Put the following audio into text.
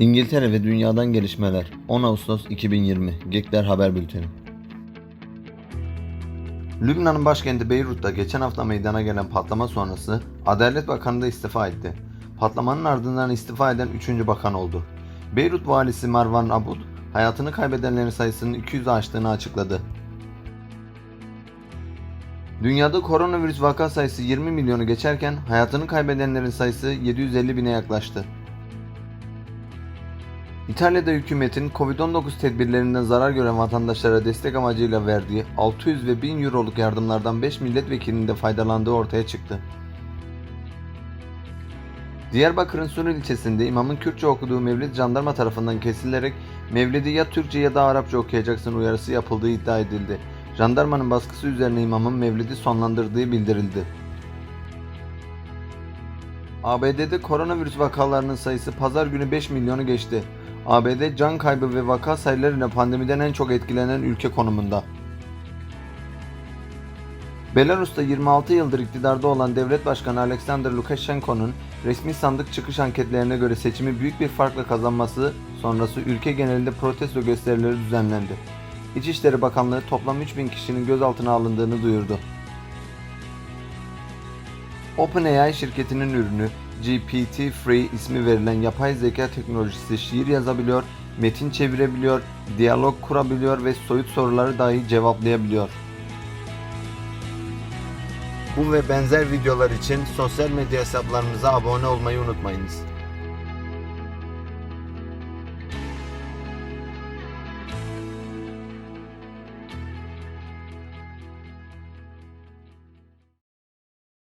İngiltere ve dünyadan gelişmeler 10 Ağustos 2020 Gekler Haber Bülteni Lübnan'ın başkenti Beyrut'ta geçen hafta meydana gelen patlama sonrası Adalet Bakanı da istifa etti. Patlamanın ardından istifa eden 3. bakan oldu. Beyrut valisi Marwan Abud, hayatını kaybedenlerin sayısının 200'ü aştığını açıkladı. Dünyada koronavirüs vaka sayısı 20 milyonu geçerken hayatını kaybedenlerin sayısı 750 bine yaklaştı. İtalya'da hükümetin Covid-19 tedbirlerinden zarar gören vatandaşlara destek amacıyla verdiği 600 ve 1000 euroluk yardımlardan 5 milletvekilinin de faydalandığı ortaya çıktı. Diyarbakır'ın Sunil ilçesinde imamın Kürtçe okuduğu mevlid jandarma tarafından kesilerek mevlidi ya Türkçe ya da Arapça okuyacaksın uyarısı yapıldığı iddia edildi. Jandarmanın baskısı üzerine imamın mevlidi sonlandırdığı bildirildi. ABD'de koronavirüs vakalarının sayısı pazar günü 5 milyonu geçti. ABD can kaybı ve vaka sayılarıyla pandemiden en çok etkilenen ülke konumunda. Belarus'ta 26 yıldır iktidarda olan devlet başkanı Alexander Lukashenko'nun resmi sandık çıkış anketlerine göre seçimi büyük bir farkla kazanması sonrası ülke genelinde protesto gösterileri düzenlendi. İçişleri Bakanlığı toplam 3000 kişinin gözaltına alındığını duyurdu. OpenAI şirketinin ürünü GPT-3 ismi verilen yapay zeka teknolojisi şiir yazabiliyor, metin çevirebiliyor, diyalog kurabiliyor ve soyut soruları dahi cevaplayabiliyor. Bu ve benzer videolar için sosyal medya hesaplarımıza abone olmayı unutmayınız.